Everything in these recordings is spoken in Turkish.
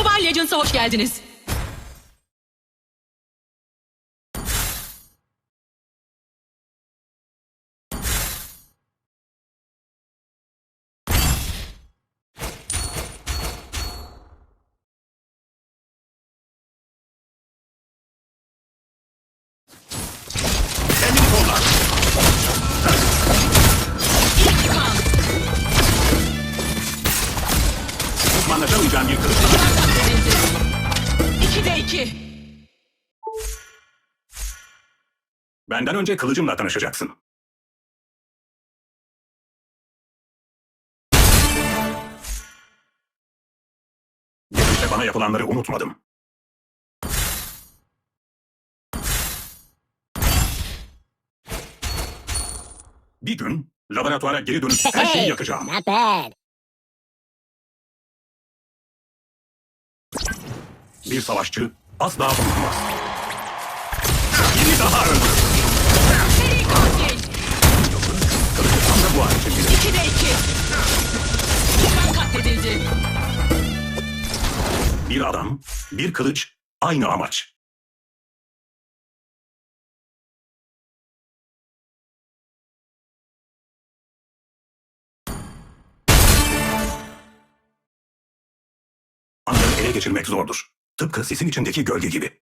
Mobile Legends'a hoş geldiniz. Benden önce kılıcımla tanışacaksın. Geçmişte bana yapılanları unutmadım. Bir gün laboratuvara geri dönüp her şeyi yakacağım. Not bad. Bir savaşçı asla unutmaz. Biri daha öldü. İkide iki. Kan katledildi. Bir adam, bir kılıç, aynı amaç. Anları ele geçirmek zordur. Tıpkı sisin içindeki gölge gibi.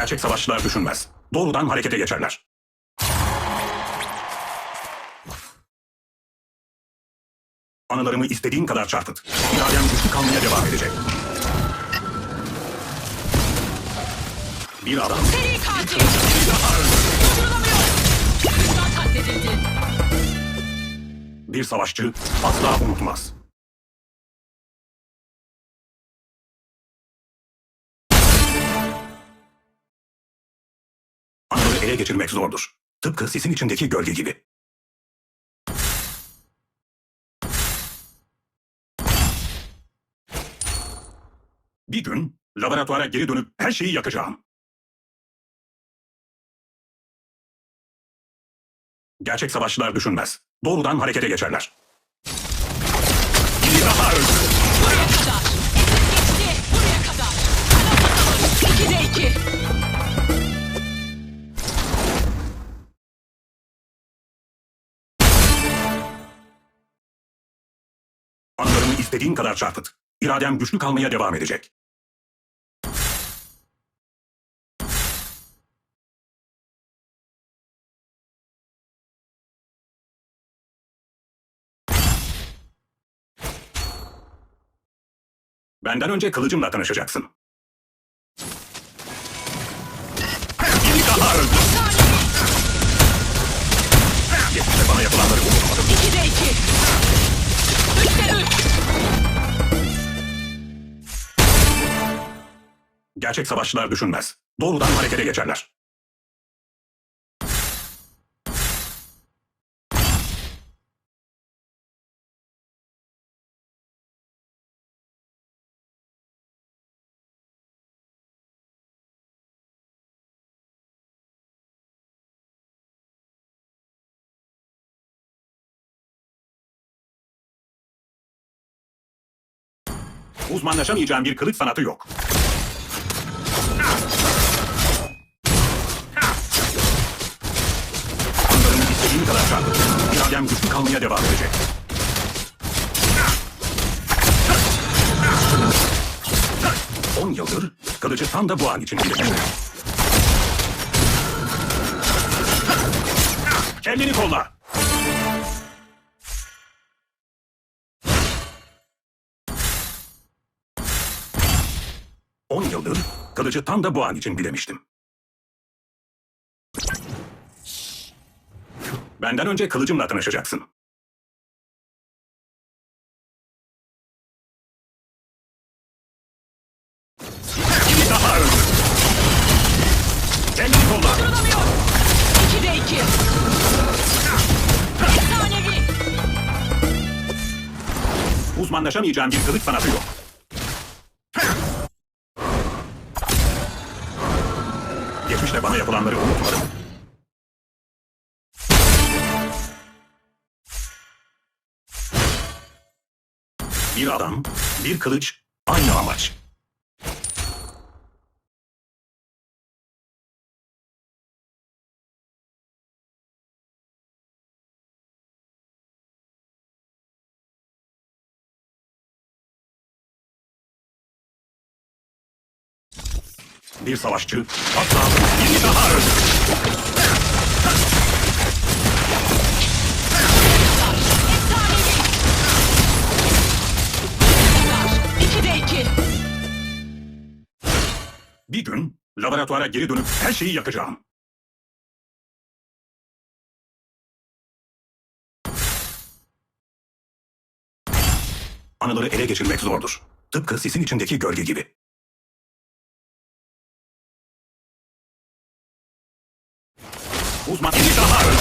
Gerçek savaşçılar düşünmez. Doğrudan harekete geçerler. Anılarımı istediğin kadar çarpıt. İradem güçlü kalmaya devam edecek. Bir adam Seri katil. bir daha öldü. Durdurulamıyor. Kan katledildi. Bir savaşçı asla unutmaz. Ele geçirmek zordur. Tıpkı sisin içindeki gölge gibi. Bir gün laboratuvara geri dönüp her şeyi yakacağım. Gerçek savaşçılar düşünmez. Doğrudan harekete geçerler. Biri daha öldü. Buraya kadar. Geçti. Buraya kadar. Kanatlı. İkide iki. Anılarımı istediğin kadar çarpıt. İradem güçlü kalmaya devam edecek. Benden önce kılıcımla tanışacaksın. Geçmişte bana yapılanları unutmadım. İki. Üçte üç. Gerçek savaşçılar düşünmez. Doğrudan harekete geçerler. Uzmanlaşamayacağın bir kılıç sanatı yok. Anlarımı istediğim kadar çarpıt. İradem güçlü kalmaya devam edecek. On yıldır kılıcı tam da bu an için birleştirdim. Kendini kolla. On yıldır kılıcı tam da bu an için bilemiştim. Benden önce kılıcımla tanışacaksın. Bir daha öldü. Kolla. Durdurulamıyor. İkide iki. Efsanevi. Uzmanlaşamayacağın bir kılıç sanatı yok. Geçmişte bana yapılanları unutmadım. Bir adam, bir kılıç, aynı amaç. Bir savaşçı asla bir daha öldü. Bir gün laboratuvara geri dönüp her şeyi yakacağım. Anıları ele geçirmek zordur. Tıpkı sisin içindeki gölge gibi. Uzman bir daha öldü.